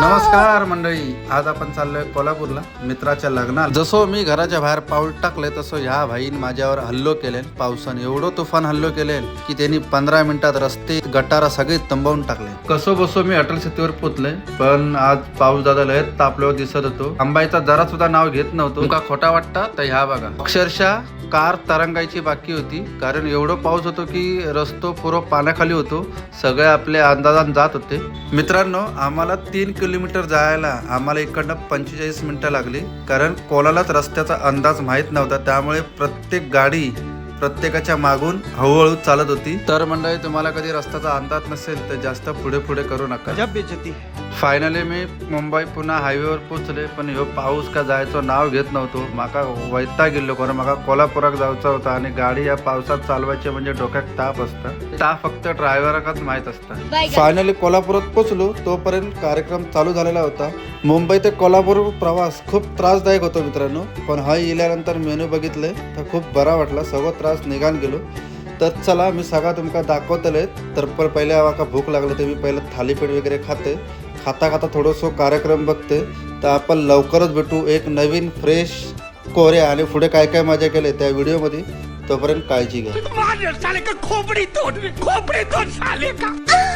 नमस्कार मंडळी. आज आपण चाललोय कोल्हापूरला मित्राच्या लग्नात जसं मी घराच्या बाहेर पाऊल टाकले तसं ह्या भाईन माझ्यावर हल्लो केले पावसाने एवढं तुफान हल्लो केले की त्यांनी पंधरा मिनिटात रस्ते गटारा सगळे तंबवून टाकले. कसो बसो मी अटल सेतूवर पोचले पण आज पाऊस दादा लय तापल्यावर दिसत होतो. अंबाईचा जरा सुद्धा नाव घेत नव्हतो. तुमका खोटा वाटता तर ह्या बघा. अक्षरशः कार तरंगायची बाकी होती कारण एवढं पाऊस होतो की रस्तो पुरो पाण्याखाली होतो. सगळे आपल्या अंदाजान जात होते. मित्रांनो आम्हाला तीन किलो किलोमीटर जायला आम्हाला इकडनं पंचेचाळीस मिनिटं लागली. कारण कोणालाच रस्त्याचा अंदाज माहीत नव्हता. त्यामुळे प्रत्येक गाडी प्रत्येकाच्या मागून हळूहळू चालत होती. तर मंडळी तुम्हाला कधी रस्त्याचा अंदाज नसेल तर जास्त पुढे पुढे करू नका. बेचती फायनली मी मुंबई पुन्हा हायवेवर पोचले पण ह्यो पाऊस का जायचं नाव घेत नव्हतो. माका वैता गेलो कारण माका कोल्हापुरात जायचा होता आणि गाडी या पावसात चालवायची म्हणजे डोक्यात ताप असता. ताप फक्त ड्रायव्हराकाच माहीत असता. फायनली कोल्हापुरात पोचलो तोपर्यंत कार्यक्रम चालू झालेला होता. मुंबई ते कोल्हापूर प्रवास खूप त्रासदायक होतो मित्रांनो पण हा इल्यानंतर मेनू बघितले तर खूप बरा वाटला सगळं त्रास निघान गेलो. तर चला मी सगळा तुमका दाखवतले तर पण पहिले माका भूक लागली तर मी पहिलं थालीपीठ वगैरे खाते. खाता खाता थोडंसं कार्यक्रम बघते. तर आपण लवकरच भेटू एक नवीन फ्रेश कोरे आणि पुढे काय काय मजा केले त्या व्हिडिओमध्ये. तोपर्यंत काळजी घ्या. खोपड़ी खोपड़ी का?